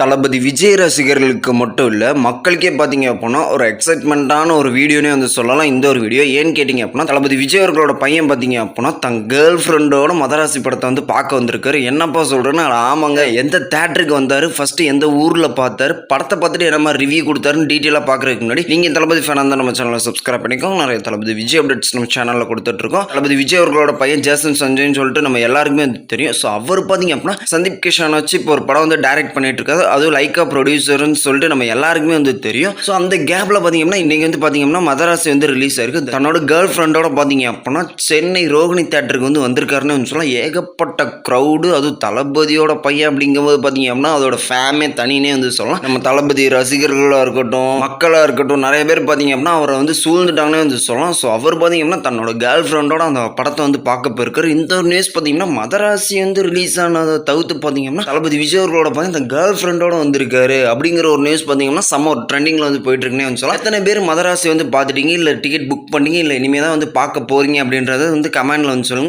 தளபதி விஜய் ரசிகர்களுக்கு மட்டும் இல்லை மக்களுக்கே பார்த்தீங்க அப்படின்னா ஒரு எக்ஸைட்மெண்ட்டான ஒரு வீடியோனே வந்து சொல்லலாம். இந்த ஒரு வீடியோ ஏன்னு கேட்டிங்க அப்படின்னா தளபதி விஜய் அவர்களோட பையன் பார்த்தீங்க அப்படின்னா தன் கேர்ள் ஃப்ரெண்டோட மதராசி படத்தை வந்து பார்க்க வந்திருக்காரு. என்னப்பா சொல்கிறேன்னா ஆமாங்க எந்த தேட்டருக்கு வந்தார் ஃபஸ்ட்டு எந்த ஊரில் பார்த்தாரு படத்தை பார்த்துட்டு என்ன மாதிரி ரிவ்யூ கொடுத்தாருன்னு டீட்டெயிலாக பார்க்குறதுக்கு முன்னாடி நீங்கள் தளபதி ஃபேனாக இருந்தால் நம்ம சேனலை சப்ஸ்கிரைப் பண்ணிக்கோங்க. நிறைய தளபதி விஜய் அப்டேட்ஸ் நம்ம சேனலில் கொடுத்துட்ருக்கோம் தளபதி விஜய் அவர்களோட பையன் ஜேசன் சஞ்சய்னு சொல்லிட்டு நம்ம எல்லாருக்குமே தெரியும். ஸோ அவர் பார்த்தீங்க அப்படின்னா சந்தீப் கிஷான் வச்சு இப்போ ஒரு படம் வந்து டைரக்ட் பண்ணிட்டு இருக்காரு. அதுவும் லைக்கா ப்ரொடியூசர்னு சொல்லிட்டு நம்ம எல்லாருக்குமே வந்து தெரியும். ஸோ அந்த கேப்பில் பார்த்தீங்கன்னா இன்றைக்கி வந்து பார்த்தீங்கன்னா மதராசி வந்து ரிலீஸ் ஆயிருக்கு. தன்னோட கேர்ள் ஃப்ரெண்டோட பார்த்தீங்க அப்படின்னா சென்னை ரோகிணி தேட்டருக்கு வந்து வந்திருக்காருன்னு வந்து சொல்லலாம். ஏகப்பட்ட க்ரௌடு அதுவும் தளபதியோட பையன் அப்படிங்கும்போது பார்த்தீங்க அப்படின்னா அதோட ஃபேமே தனினே வந்து சொல்லலாம். நம்ம தளபதி ரசிகர்களாக இருக்கட்டும் மக்களாக இருக்கட்டும் நிறைய பேர் பார்த்தீங்க அப்படின்னா அவரை வந்து சூழ்ந்துட்டாங்கன்னே வந்து சொல்லலாம். ஸோ அவர் பார்த்தீங்க அப்படின்னா தன்னோட கேர்ள் ஃப்ரெண்டோட அந்த படத்தை வந்து பார்க்க போயிருக்காரு. இந்த ஒரு நியூஸ் பார்த்தீங்கன்னா மதராசி வந்து ரிலீஸ் ஆனதை தவிர்த்து பார்த்தீங்கன்னா தளபதி விஜய் அவர்களோட பார்த்தீங்கன்னா இந்த கேர்ள் ஃப்ரெண்டோட வந்திருக்காரு. அப்படிங்கிற ஒரு நியூஸ் பார்த்தீங்கன்னா செம்ம ஒரு ட்ரெண்டிங்கில் வந்து போயிட்டுருக்குன்னே வந்து சொல்லலாம். எத்தனை பேர் மதராசி வந்து பார்த்துட்டீங்க இல்லை டிக்கெட் புக் பண்ணீங்க இல்லை இனிமேல் தான் வந்து பார்க்க போறீங்க அப்படின்றத வந்து கமெண்ட்ல வந்து சொல்லுங்க.